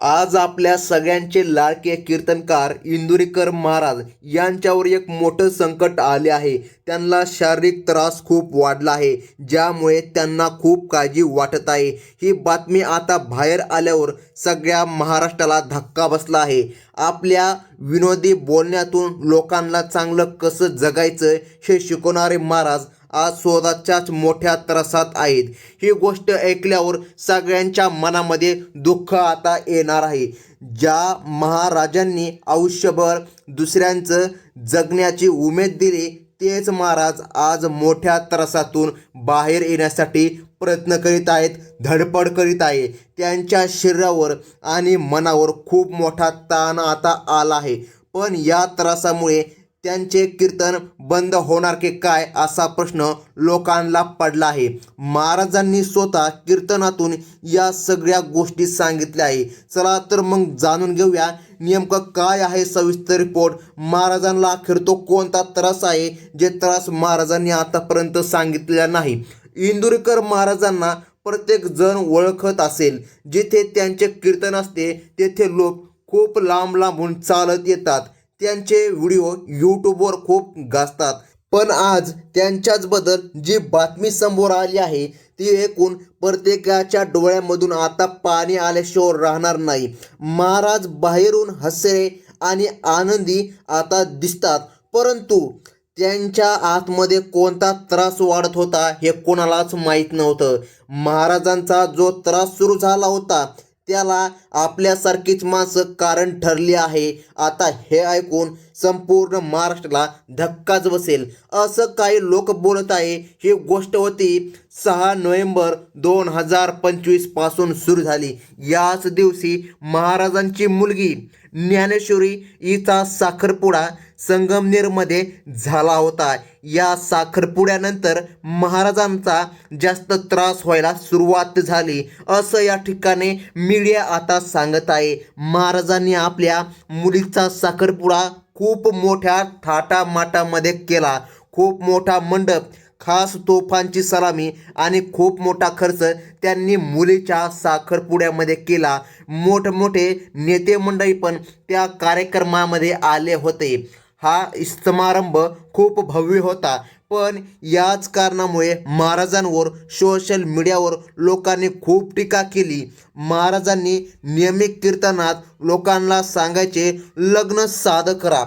आज आपल्या सगळ्यांचे लाडके कीर्तनकार इंदुरीकर महाराज यांच्यावर एक मोठं संकट आले आहे. त्यांना शारीरिक त्रास खूप वाढला आहे ज्यामुळे त्यांना खूप काळजी वाटत आहे. ही बातमी आता बाहेर आल्यावर सगळ्या महाराष्ट्राला धक्का बसला आहे. आपल्या विनोदी बोलण्यातून लोकांना चांगलं कसं जगायचं हे शिकवणारे महाराज आज स्वतःच्याच मोठ्या त्रासात आहेत. ही गोष्ट ऐकल्यावर सगळ्यांच्या मनामध्ये दुःख आता येणार आहे. ज्या महाराजांनी आयुष्यभर दुसऱ्यांचं जगण्याची उमेद दिली तेच महाराज आज मोठ्या त्रासातून बाहेर येण्यासाठी प्रयत्न करीत आहेत धडपड करीत आहे. त्यांच्या शरीरावर आणि मनावर खूप मोठा ताण आता आला आहे. पण या त्रासामुळे त्यांचे कीर्तन बंद होणार की काय असा प्रश्न लोकांना पडला आहे. महाराजांनी स्वतः कीर्तनातून या सगळ्या गोष्टी सांगितल्या आहे. चला तर मग जाणून घेऊया नेमकं काय आहे सविस्तर रिपोर्ट महाराजांना अखेर तो कोणता त्रास आहे जे त्रास महाराजांनी आतापर्यंत सांगितलेला नाही. इंदुरीकर महाराजांना प्रत्येक जण ओळखत असेल. जिथे त्यांचे कीर्तन असते तेथे लोक खूप लांब लांबून चालत येतात. त्यांचे व्हिडिओ यूट्यूबवर खूप गाजतात. पण आज त्यांच्याचबद्दल जी बातमी समोर आली आहे ती ऐकून प्रत्येकाच्या डोळ्यामधून आता पाणी आल्याशिवाय राहणार नाही. महाराज बाहेरून हसरे आणि आनंदी आता दिसतात. परंतु त्यांच्या आतमध्ये कोणता त्रास वाढत होता हे कोणालाच माहीत नव्हतं. महाराजांचा जो त्रास सुरू झाला होता त्याला आपल्यासारखीच माणसं कारण ठरली आहे. आता हे ऐकून संपूर्ण महाराष्ट्राला धक्काच बसेल. असं काही लोक बोलत आहे. ही गोष्ट होती सहा नोव्हेंबर दोन हजार पंचवीसपासून सुरू झाली. याच दिवशी महाराजांची मुलगी ज्ञानेश्वरी हिचा साखरपुडा संगमनेरमध्ये झाला होता. या साखरपुड्यानंतर महाराजांचा जास्त त्रास व्हायला सुरुवात झाली. असं या ठिकाणी मीडिया आता सांगत आहे. महाराजांनी आपल्या मुलीचा साखरपुडा खूप मोठ्या थाटामाटामध्ये केला. खूप मोठा मंडप खास तोफांची सलामी आणि खूप मोठा खर्च त्यांनी मुलीच्या साखरपुड्यामध्ये केला. मोठमोठे नेते मंडळी पण त्या कार्यक्रमामध्ये आले होते. हा समारंभ खूप भव्य होता. पण याच कारणामुळे महाराजांवर सोशल मीडियावर लोकांनी खूप टीका केली. महाराजांनी नियमित कीर्तनात लोकांना सांगायचे लग्न साधं करा.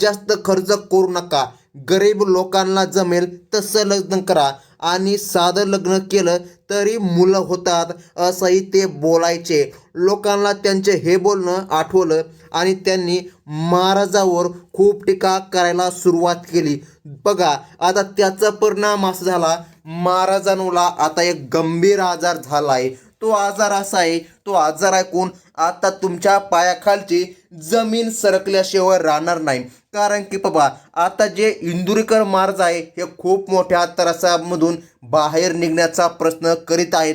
जास्त खर्च करू नका. गरीब लोकांना जमेल तसं लग्न करा. आणि साधं लग्न केलं तरी मुलं होतात असंही ते बोलायचे. लोकांना त्यांचे हे बोलणं आठवलं आणि त्यांनी महाराजावर खूप टीका करायला सुरुवात केली. बघा आता त्याचा परिणाम असा झाला महाराजांना आता एक गंभीर आजार झाला आहे तो आजार असा आहे तो आजार ऐकून आता तुमच्या पायाखालची जमीन सरकल्याशिवाय राहणार नाही. कारण की बाबा आता जे इंदुरीकर महाराज आहे हे खूप मोठ्या त्रासामधून बाहेर निघण्याचा प्रश्न करीत आहेत.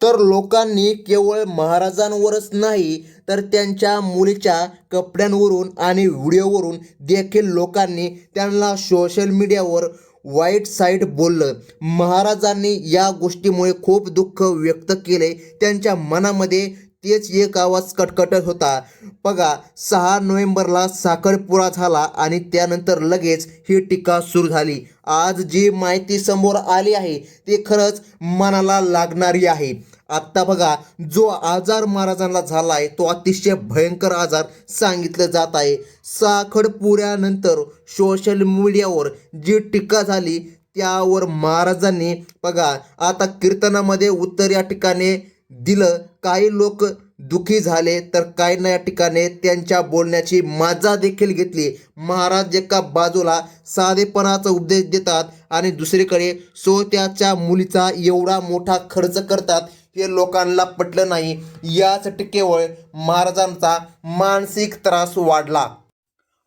तर लोकांनी केवळ महाराजांवरच नाही तर त्यांच्या मुलीच्या कपड्यांवरून आणि व्हिडिओवरून देखील लोकांनी त्यांना सोशल मीडियावर वाईट साईड बोललं. महाराजांनी या गोष्टीमुळे खूप दुःख व्यक्त केले. त्यांच्या मनामध्ये तेच एक आवाज कटकटत होता. बघा सहा नोव्हेंबरला साखरपुरा झाला आणि त्यानंतर लगेच ही टीका सुरू झाली. आज जी माहिती समोर आली आहे ती खरंच मनाला लागणारी आहे. आत्ता बघा जो आजार महाराजांना झाला आहे तो अतिशय भयंकर आजार सांगितलं जात आहे. साखरपुऱ्यानंतर सोशल मीडियावर जी टीका झाली त्यावर महाराजांनी बघा आता कीर्तनामध्ये उत्तर या ठिकाणी दिलं काही लोक दुखी झाले तर काही या ठिकाणी त्यांच्या बोलण्याची मजा देखील घेतली. महाराज एका बाजूला साधेपणाचा उपदेश देतात आणि दुसरीकडे सोत्याच्या मुलीचा एवढा मोठा खर्च करतात हे लोकांना पटलं नाही. यासाठी केवळ महाराजांचा मानसिक त्रास वाढला.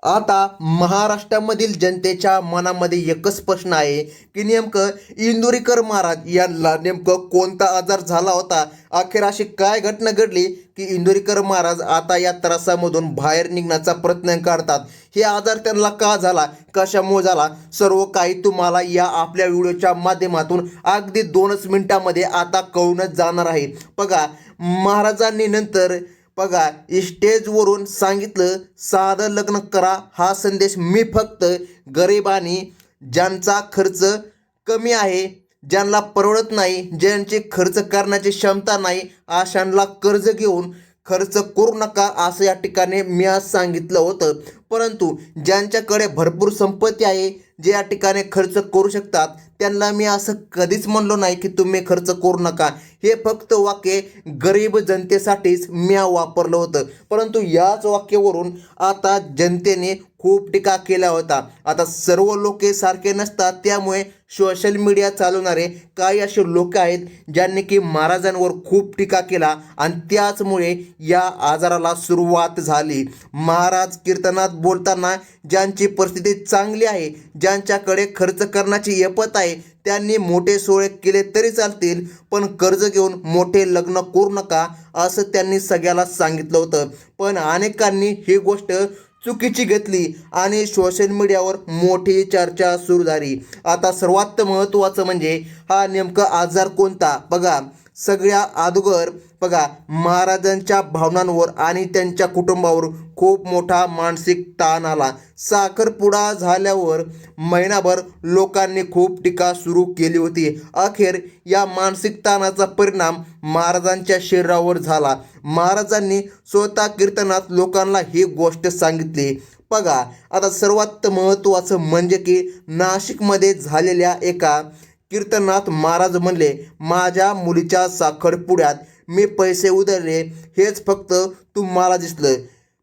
आता महाराष्ट्रामधील जनतेच्या मनामध्ये एकच प्रश्न आहे की नेमकं इंदुरीकर महाराज यांना नेमकं कोणता आजार झाला होता? अखेर अशी काय घटना घडली की इंदुरीकर महाराज आता या त्रासामधून बाहेर निघण्याचा प्रयत्न करतात? हे आजार त्यांना का झाला? कशामुळे झाला? सर्व काही तुम्हाला या आपल्या व्हिडिओच्या माध्यमातून अगदी दोनच मिनिटामध्ये आता कळूनच जाणार आहे. बघा महाराजांनी नंतर बघा स्टेजवरून सांगितलं साधं लग्न करा हा संदेश मी फक्त गरिबांनी ज्यांचा खर्च कमी आहे ज्यांना परवडत नाही ज्यांची खर्च करण्याची क्षमता नाही अशांना कर्ज घेऊन खर्च करू नका असं या ठिकाणी मी आज सांगितलं होतं. परंतु ज्यांच्याकडे भरपूर संपत्ती आहे जे या ठिकाणी खर्च करू शकतात त्यांना मी असं कधीच म्हणलो नाही की तुम्ही खर्च करू नका. हे फक्त वाक्य गरीब जनतेसाठीच मी वापरलं होतं. परंतु याच वाक्यावरून आता जनतेने खूप टीका केला होता. आता सर्व लोक सारखे नसतात त्यामुळे सोशल मीडिया चालवणारे काही असे लोक आहेत ज्यांनी की महाराजांवर खूप टीका केला आणि त्याचमुळे या आजाराला सुरुवात झाली. महाराज कीर्तनात बोलताना ज्यांची परिस्थिती चांगली आहे ज्या ज्यांच्याकडे खर्च करण्याची येपत आहे. त्यांनी मोठे सोहळे केले तरी चालतील पण कर्ज घेऊन मोठे लग्न करू नका असं त्यांनी सगळ्याला सांगितलं होतं. पण अनेकांनी ही गोष्ट चुकीची घेतली आणि सोशल मीडियावर मोठी चर्चा सुरू झाली. आता सर्वात महत्त्वाचं म्हणजे हा नेमका आजार कोणता? बघा सगळ्या अगोदर बघा महाराजांच्या भावनांवर आणि त्यांच्या कुटुंबावर खूप मोठा मानसिक ताण आला. साखरपुडा झाल्यावर महिनाभर लोकांनी खूप टीका सुरू केली होती. अखेर या मानसिक ताणाचा परिणाम महाराजांच्या शरीरावर झाला. महाराजांनी स्वतः कीर्तनात लोकांना ही गोष्ट सांगितली. बघा आता सर्वात महत्त्वाचं म्हणजे की नाशिकमध्ये झालेल्या एका कीर्तनात महाराज म्हणले माझ्या मुलीच्या साखरपुड्यात मी पैसे उधळले हेच फक्त तुम्हाला दिसलं.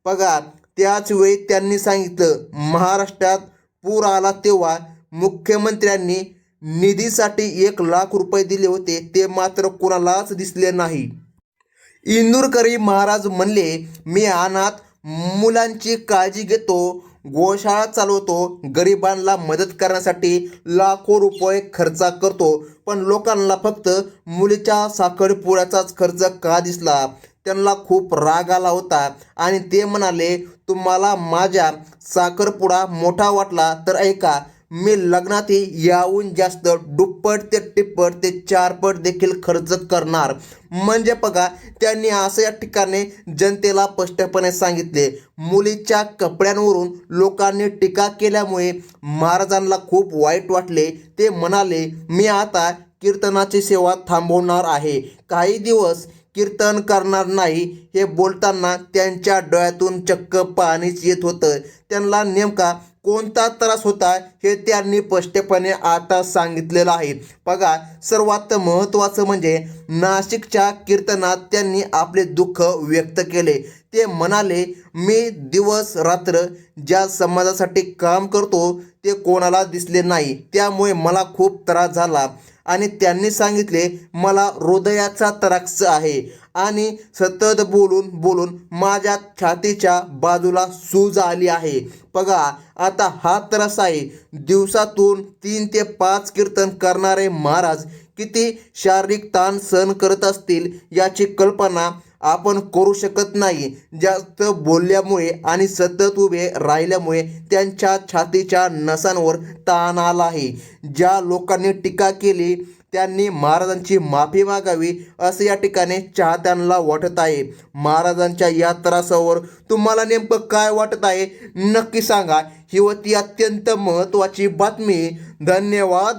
बघा त्याच वेळी त्यांनी सांगितलं महाराष्ट्रात पूर आला तेव्हा मुख्यमंत्र्यांनी निधीसाठी एक लाख रुपये दिले होते ते मात्र कुणालाच दिसले नाही. इंदूरकरी महाराज म्हणले मी अनाथ मुलांची काळजी घेतो गोशाळा चालवतो गरिबांना मदत करण्यासाठी लाखो रुपये खर्च करतो. पण लोकांना फक्त मुलीच्या साखरपुड्याचाच खर्च का दिसला? त्यांना खूप राग आला होता आणि ते म्हणाले तुम्हाला माझ्या साखरपुडा मोठा वाटला तर ऐका मी लग्नातही याहून जास्त दुप्पट ते टिप्पट ते चारपट देखील खर्च करणार. म्हणजे बघा त्यांनी असं या ठिकाणी जनतेला स्पष्टपणे सांगितले. मुलीच्या कपड्यांवरून लोकांनी टीका केल्यामुळे महाराजांना खूप वाईट वाटले. ते म्हणाले मी आता कीर्तनाची सेवा थांबवणार आहे. काही दिवस कीर्तन करणार नाही. हे बोलताना त्यांच्या डोळ्यातून चक्क पाणीच येत होतं. त्यांना नेमका कोणता त्रास होता हे त्यांनी स्पष्टपणे आता सांगितलेलं आहे. बघा सर्वात महत्त्वाचं म्हणजे नाशिकच्या कीर्तनात त्यांनी आपले दुःख व्यक्त केले. ते म्हणाले मी दिवस रात्र ज्या समाजासाठी काम करतो ते कोणाला दिसले नाही. त्यामुळे मला खूप त्रास झाला. आणि त्यांनी सांगितले मला हृदयाचा त्रास आहे. आणि सतत बोलून बोलून माझ्या छातीच्या बाजूला सूज आली आहे. बघा आता हा त्रास आहे. दिवसातून तीन ते पाच कीर्तन करणारे महाराज किती शारीरिक ताण सहन करत असतील याची कल्पना आपण करू शकत नाही. जास्त बोलल्यामुळे आणि सतत उभे राहिल्यामुळे त्यांच्या छातीच्या नसांवर ताण आला आहे. ज्या लोकांनी टीका केली त्यांनी महाराजांची माफी मागावी असं या ठिकाणी चाहत्यांना वाटत आहे. महाराजांच्या या त्रासावर तुम्हाला नेमकं काय वाटत आहे नक्की सांगा. ही होती अत्यंत महत्त्वाची बातमी. धन्यवाद.